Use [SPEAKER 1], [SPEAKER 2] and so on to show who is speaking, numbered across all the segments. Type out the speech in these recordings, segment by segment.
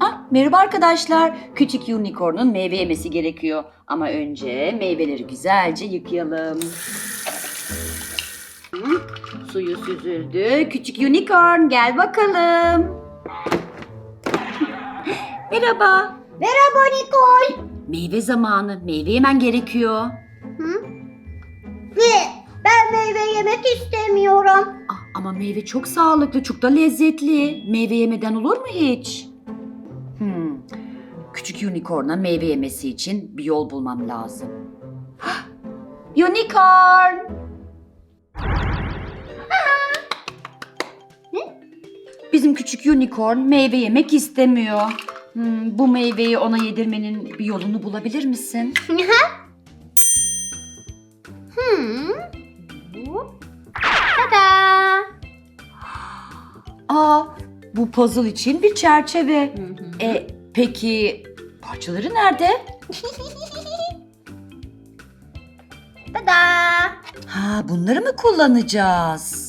[SPEAKER 1] Ah, merhaba arkadaşlar. Küçük unicorn'un meyve yemesi gerekiyor. Ama önce meyveleri güzelce yıkayalım. Hı, Suyu süzüldü. Küçük unicorn gel bakalım. Merhaba.
[SPEAKER 2] Merhaba Nicole.
[SPEAKER 1] Meyve zamanı. Meyve yemen gerekiyor.
[SPEAKER 2] Hı? Ve yemek istemiyorum.
[SPEAKER 1] Ah, ama meyve çok sağlıklı, çok da lezzetli. Meyve yemeden olur mu hiç? Hmm. Küçük unicorn'a meyve yemesi için bir yol bulmam lazım. Hah! Unicorn! Bizim küçük unicorn meyve yemek istemiyor. Hmm, bu meyveyi ona yedirmenin bir yolunu bulabilir misin?
[SPEAKER 2] hmm.
[SPEAKER 1] Aa, bu puzzle için bir çerçeve. E, peki parçaları nerede?
[SPEAKER 2] Tada.
[SPEAKER 1] Ha, bunları mı kullanacağız?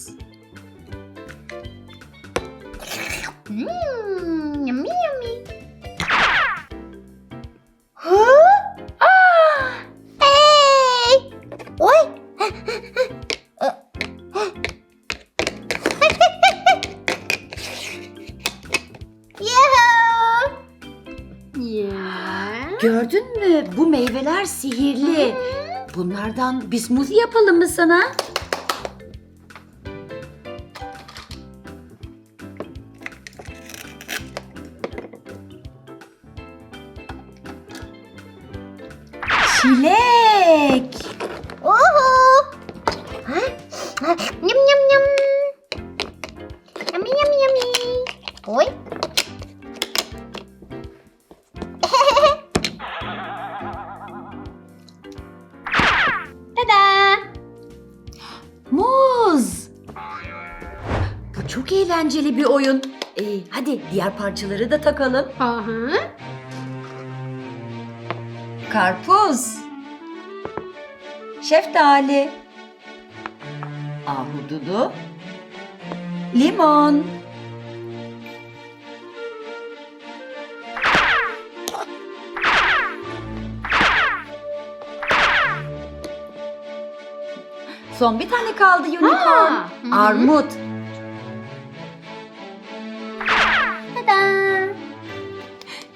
[SPEAKER 1] Gördün mü? Bu meyveler sihirli. Bunlardan bir smoothie yapalım mı sana? Çilek.
[SPEAKER 2] Oho! Ha? Ha, Yum yum yum. Yummy yummy yummy. Oy.
[SPEAKER 1] Çok eğlenceli bir oyun. Ee, hadi diğer parçaları da takalım.
[SPEAKER 2] Aha.
[SPEAKER 1] Karpuz. Şeftali. Ahududu. Limon. Son bir tane kaldı unicorn.
[SPEAKER 2] Ha.
[SPEAKER 1] Armut.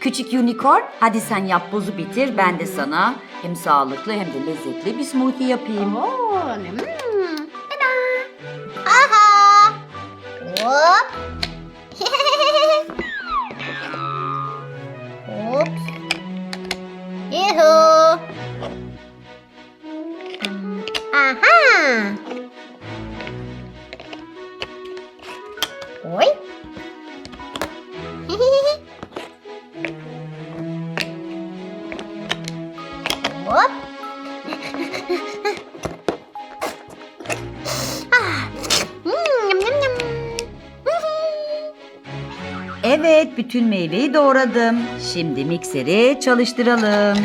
[SPEAKER 1] Küçük unicorn, hadi sen yap bozu bitir. Ben de sana hem sağlıklı hem de lezzetli bir smoothie yapayım.
[SPEAKER 2] Oo, hmm.
[SPEAKER 1] Evet, bütün meyveyi doğradım. Şimdi mikseri çalıştıralım.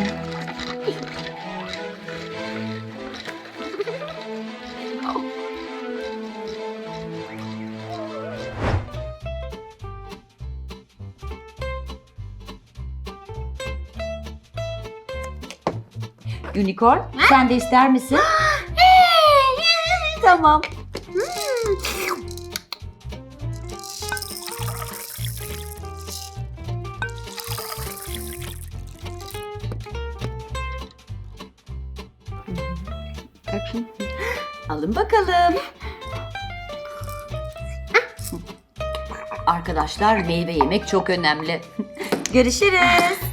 [SPEAKER 1] Unicorn, sen de ister misin? tamam. Alın bakalım. Arkadaşlar meyve yemek çok önemli. Görüşürüz.